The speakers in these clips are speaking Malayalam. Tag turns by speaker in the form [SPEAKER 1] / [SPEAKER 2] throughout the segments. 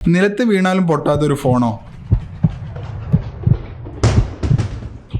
[SPEAKER 1] നിലത്ത് വീണാലും പൊട്ടാത്തൊരു ഫോണോ?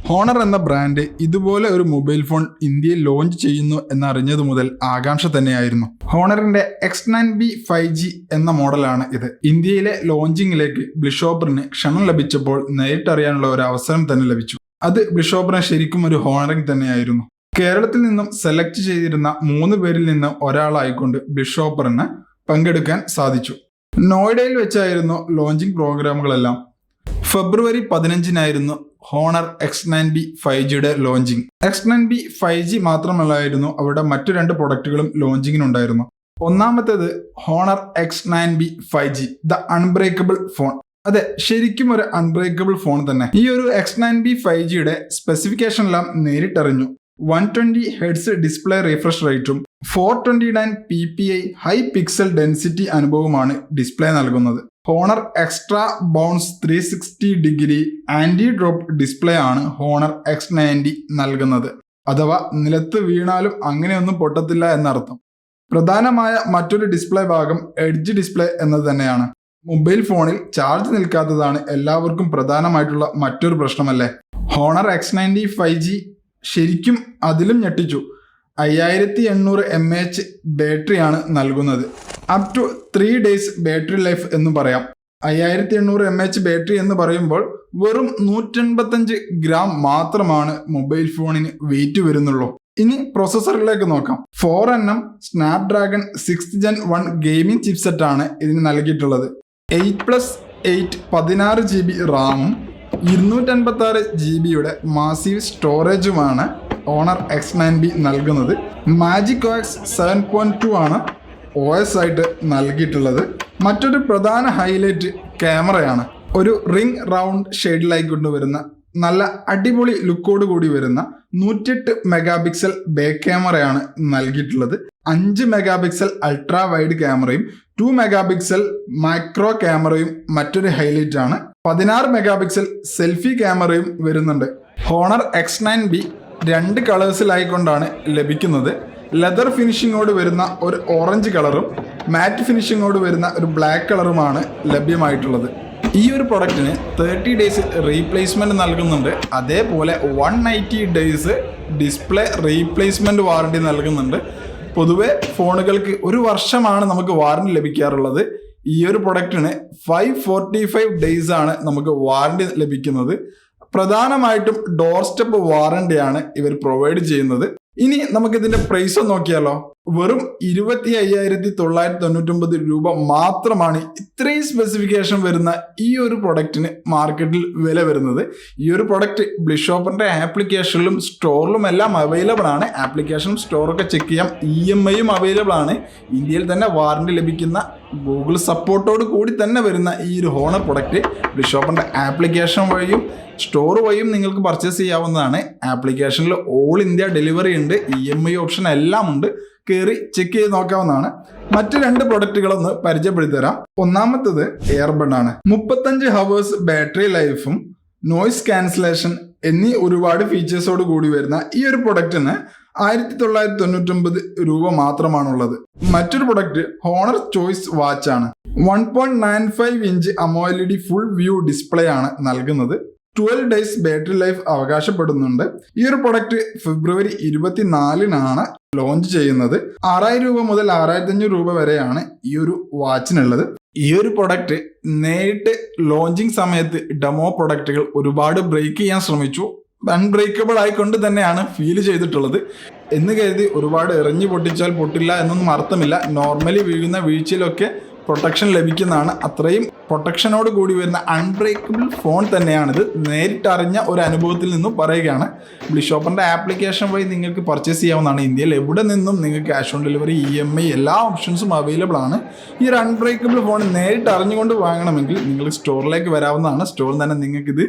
[SPEAKER 1] ഹോണർ എന്ന ബ്രാൻഡ് ഇതുപോലെ ഒരു മൊബൈൽ ഫോൺ ഇന്ത്യയിൽ ലോഞ്ച് ചെയ്യുന്നു എന്നറിഞ്ഞതു മുതൽ ആകാംക്ഷ തന്നെയായിരുന്നു. ഹോണറിന്റെ X nine B five G എന്ന മോഡലാണ് ഇത്. ഇന്ത്യയിലെ ലോഞ്ചിങ്ങിലേക്ക് ബ്ലിഷോപ്പറിന് ക്ഷണം ലഭിച്ചപ്പോൾ നേരിട്ടറിയാനുള്ള ഒരു അവസരം തന്നെ ലഭിച്ചു. അത് ബ്ലിഷോപ്പറിന് ശരിക്കും ഒരു ഹോണറിംഗ് തന്നെയായിരുന്നു. കേരളത്തിൽ നിന്നും സെലക്ട് ചെയ്തിരുന്ന മൂന്ന് പേരിൽ നിന്ന് ഒരാളായിക്കൊണ്ട് ബിഷോപ്പറിന് പങ്കെടുക്കാൻ സാധിച്ചു. നോയിഡയിൽ വെച്ചായിരുന്നു ലോഞ്ചിങ് പ്രോഗ്രാമുകളെല്ലാം. ഫെബ്രുവരി പതിനഞ്ചിനായിരുന്നു Honor X nine B five ജിയുടെ launching. X nine B five G മാത്രമല്ലായിരുന്നു അവിടെ മറ്റു രണ്ട് പ്രൊഡക്റ്റുകളും ലോഞ്ചിങ്ങിനുണ്ടായിരുന്നു. ഒന്നാമത്തേത് Honor X nine B five G the unbreakable phone. അതെ ശരിക്കും ഒരു അൺബ്രേക്കബിൾ ഫോൺ തന്നെ. ഈ ഒരു എക്സ് നയൻ ബി ഫൈവ് ജിയുടെ സ്പെസിഫിക്കേഷൻ എല്ലാം നേരിട്ടറിഞ്ഞു. One twenty hertz display refresh റേറ്റും four twenty nine P P I high pixel density അനുഭവമാണ് ഡിസ്പ്ലേ നൽകുന്നത്. Honor extra bounce three sixty degree anti drop display ആണ് ഹോണർ എക്സ് നയന്റി നൽകുന്നത്. അഥവാ നിലത്ത് വീണാലും അങ്ങനെയൊന്നും പൊട്ടത്തില്ല എന്നർത്ഥം. പ്രധാനമായ മറ്റൊരു ഡിസ്പ്ലേ ഭാഗം എഡ്ജ് ഡിസ്പ്ലേ എന്നത് തന്നെയാണ്. മൊബൈൽ ഫോണിൽ ചാർജ് നിൽക്കാത്തതാണ് എല്ലാവർക്കും പ്രധാനമായിട്ടുള്ള മറ്റൊരു പ്രശ്നമല്ലേ? Honor X ninety five G ശരിക്കും അതിലും ഞെട്ടിച്ചു. അയ്യായിരത്തി എണ്ണൂറ് എം എച്ച് ബാറ്ററിയാണ് നൽകുന്നത്. Up to three days battery life എന്ന് പറയാം. അയ്യായിരത്തി എണ്ണൂറ് എം എച്ച് ബാറ്ററി എന്ന് പറയുമ്പോൾ വെറും നൂറ്റൻപത്തഞ്ച് ഗ്രാം മാത്രമാണ് മൊബൈൽ ഫോണിന് വെയിറ്റ് വരുന്നുള്ളൂ. ഇനി പ്രോസസ്സറിലേക്ക് നോക്കാം. Four N M Snapdragon six gen one gaming chipset ആണ് ഇതിന് നൽകിയിട്ടുള്ളത്. എയ്റ്റ് പ്ലസ് എയ്റ്റ് പതിനാറ് ജി ബി റാമും ഇരുന്നൂറ്റൻപത്തി ആറ് ജി ബിയുടെ മാസീവ് സ്റ്റോറേജുമാണ് ഓണർ എക്സ് നയൻ ബി നൽകുന്നത്. Magic X seven point two ആണ് ഒ എസ് ആയിട്ട് നൽകിയിട്ടുള്ളത്. മറ്റൊരു പ്രധാന ഹൈലൈറ്റ് ക്യാമറയാണ് ഒരു റിംഗ് റൗണ്ട് ഷെയ്ഡിലായി കൊണ്ടുവരുന്ന നല്ല അടിപൊളി ലുക്കോട് കൂടി വരുന്ന നൂറ്റെട്ട് മെഗാ പിക്സൽ ബാക്ക് ക്യാമറയാണ് നൽകിയിട്ടുള്ളത്. അഞ്ച് മെഗാ പിക്സൽ അൾട്രാ വൈഡ് ക്യാമറയും ടു മെഗാ പിക്സൽ മൈക്രോ ക്യാമറയും മറ്റൊരു ഹൈലൈറ്റ് ആണ് പതിനാറ് മെഗാ പിക്സൽ സെൽഫി ക്യാമറയും വരുന്നുണ്ട്. ഹോണർ എക്സ് നയൻ ബി രണ്ട് കളേഴ്സിലായിക്കൊണ്ടാണ് ലഭിക്കുന്നത്. ലെതർ ഫിനിഷിങ്ങോട് വരുന്ന ഒരു ഓറഞ്ച് കളറും മാറ്റ് ഫിനിഷിങ്ങോട് വരുന്ന ഒരു ബ്ലാക്ക് കളറുമാണ് ലഭ്യമായിട്ടുള്ളത്. ഈ ഒരു പ്രൊഡക്റ്റിന് തേർട്ടി ഡേയ്സ് റീപ്ലേസ്മെന്റ് നൽകുന്നുണ്ട്. അതേപോലെ one ninety days display replacement warranty നൽകുന്നുണ്ട്. പൊതുവെ ഫോണുകൾക്ക് ഒരു വർഷമാണ് നമുക്ക് വാറണ്ടി ലഭിക്കാറുള്ളത്. ഈ ഒരു പ്രൊഡക്റ്റിന് ഫൈവ് ഫോർട്ടി ഫൈവ് ഡേയ്സ് ആണ് നമുക്ക് വാറണ്ടി ലഭിക്കുന്നത്. പ്രധാനമായിട്ടും ഡോർ സ്റ്റെപ്പ് വാറണ്ടിയാണ് ഇവർ പ്രൊവൈഡ് ചെയ്യുന്നത്. ഇനി നമുക്കിതിന്റെ പ്രൈസ് നോക്കിയാലോ? വെറും ഇരുപത്തി അയ്യായിരത്തി തൊള്ളായിരത്തി തൊണ്ണൂറ്റൊമ്പത് രൂപ മാത്രമാണ് ഇത്രയും സ്പെസിഫിക്കേഷൻ വരുന്ന ഈ ഒരു പ്രൊഡക്റ്റിന് മാർക്കറ്റിൽ വില വരുന്നത്. ഈ ഒരു പ്രൊഡക്റ്റ് ബ്ലിഷോപ്പറിന്റെ ആപ്ലിക്കേഷനിലും സ്റ്റോറിലും എല്ലാം അവൈലബിൾ ആണ്. ആപ്ലിക്കേഷനും സ്റ്റോറൊക്കെ ചെക്ക് ചെയ്യാം. ഇ എം ഐയും അവൈലബിൾ ആണ്. ഇന്ത്യയിൽ തന്നെ വാറണ്ടി ലഭിക്കുന്ന ഗൂഗിൾ സപ്പോർട്ടോട് കൂടി തന്നെ വരുന്ന ഈ ഒരു ഹോണർ പ്രൊഡക്റ്റ് ബ്ലിഷോപ്പറിന്റെ ആപ്ലിക്കേഷൻ വഴിയും സ്റ്റോർ വഴിയും നിങ്ങൾക്ക് പർച്ചേസ് ചെയ്യാവുന്നതാണ്. ആപ്ലിക്കേഷനിൽ ഓൾ ഇന്ത്യ ഡെലിവറി ഉണ്ട്. ഇ എം ഐ ഓപ്ഷൻ എല്ലാം ഉണ്ട്. കയറി ചെക്ക് ചെയ്ത് നോക്കാവുന്നതാണ്. മറ്റു രണ്ട് പ്രൊഡക്റ്റുകളൊന്ന് പരിചയപ്പെടുത്തി തരാം ഒന്നാമത്തത് എയർബഡ് ആണ്. മുപ്പത്തഞ്ച് ഹവേഴ്സ് ബാറ്ററി ലൈഫും നോയ്സ് ക്യാൻസലേഷൻ എന്നീ ഒരുപാട് ഫീച്ചേഴ്സോട് കൂടി വരുന്ന ഈ ഒരു പ്രൊഡക്റ്റിന് ആയിരത്തി തൊള്ളായിരത്തി തൊണ്ണൂറ്റൊമ്പത് രൂപ മാത്രമാണുള്ളത്. മറ്റൊരു പ്രൊഡക്റ്റ് ഹോണർ ചോയ്സ് വാച്ച് ആണ്. One point nine five inch AMOLED full view display ആണ് നൽകുന്നത്. ട്വൽവ് ഡേയ്സ് ബാറ്ററി ലൈഫ് അവകാശപ്പെടുന്നുണ്ട്. ഈ ഒരു പ്രൊഡക്റ്റ് ഫെബ്രുവരി ഇരുപത്തിനാലിനാണ് ലോഞ്ച് ചെയ്യുന്നത്. ആറായിരം രൂപ മുതൽ ആറായിരത്തി അഞ്ഞൂറ് രൂപ വരെയാണ് ഈ ഒരു വാച്ചിനുള്ളത്. ഈ ഒരു പ്രൊഡക്റ്റ് നേരിട്ട് ലോഞ്ചിങ് സമയത്ത് ഡെമോ പ്രൊഡക്റ്റുകൾ ഒരുപാട് ബ്രേക്ക് ചെയ്യാൻ ശ്രമിച്ചു. അൺബ്രേക്കബിൾ ആയിക്കൊണ്ട് തന്നെയാണ് ഫീൽ ചെയ്തിട്ടുള്ളത്. എന്ന് കരുതി ഒരുപാട് എറിഞ്ഞു പൊട്ടിച്ചാൽ പൊട്ടില്ല എന്നൊന്നും അർത്ഥമില്ല. നോർമലി വീഴുന്ന വീഴ്ചയിലൊക്കെ പ്രൊട്ടക്ഷൻ ലഭിക്കുന്നതാണ്. അത്രയും പ്രൊട്ടക്ഷനോട് കൂടി വരുന്ന അൺബ്രേക്കബിൾ ഫോൺ തന്നെയാണിത്. നേരിട്ടറിഞ്ഞ ഒരു അനുഭവത്തിൽ നിന്നും പറയുകയാണ്. ബ്ലിഷോപ്പറിന്റെ ആപ്ലിക്കേഷൻ വഴി നിങ്ങൾക്ക് പർച്ചേസ് ചെയ്യാവുന്നതാണ്. ഇന്ത്യയിൽ എവിടെ നിന്നും നിങ്ങൾക്ക് cash on delivery E M I എല്ലാ ഓപ്ഷൻസും അവൈലബിൾ ആണ്. ഈ ഒരു അൺബ്രേക്കബിൾ ഫോൺ നേരിട്ട് അറിഞ്ഞുകൊണ്ട് വാങ്ങണമെങ്കിൽ നിങ്ങൾ സ്റ്റോറിലേക്ക് വരാവുന്നതാണ്. സ്റ്റോറിൽ തന്നെ നിങ്ങൾക്കിത്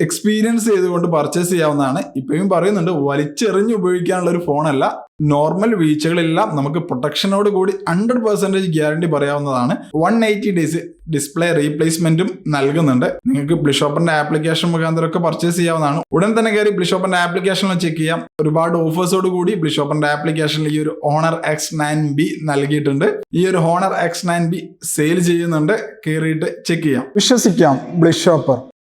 [SPEAKER 1] എക്സ്പീരിയൻസ് ചെയ്തുകൊണ്ട് പർച്ചേസ് ചെയ്യാവുന്നതാണ്. ഇപ്പോഴും പറയുന്നുണ്ട് വലിച്ചെറിഞ്ഞ് ഉപയോഗിക്കാനുള്ള ഒരു ഫോണല്ല നോർമൽ വീഴ്ചകളെല്ലാം നമുക്ക് പ്രൊട്ടക്ഷനോട് കൂടി ഹൺഡ്രഡ് പെർസെന്റേജ് ഗ്യാരണ്ടി പറയാവുന്നതാണ്. വൺ എയ്റ്റി ഡേയ്സ് ഡിസ്പ്ലേ റീപ്ലേസ്മെന്റും നൽകുന്നുണ്ട്. നിങ്ങൾക്ക് ബ്ലിഷോപ്പറിന്റെ ആപ്ലിക്കേഷൻ മുഖാന്തരം ഒക്കെ പർച്ചേസ് ചെയ്യാവുന്നതാണ്. ഉടൻ തന്നെ കയറി ബ്ലിഷോപ്പറിന്റെ ആപ്ലിക്കേഷനിൽ ചെക്ക് ചെയ്യാം. ഒരുപാട് ഓഫേഴ്സോട് കൂടി ബ്ലിഷോപ്പറിന്റെ ആപ്ലിക്കേഷനിൽ ഈ ഒരു ഓണർ എക്സ് നയൻ ബി നൽകിയിട്ടുണ്ട്. ഈ ഒരു Honor X nine B sale ചെയ്യുന്നുണ്ട്. കയറിയിട്ട് ചെക്ക് ചെയ്യാം. വിശ്വസിക്കാം ബ്ലിഷോപ്പർ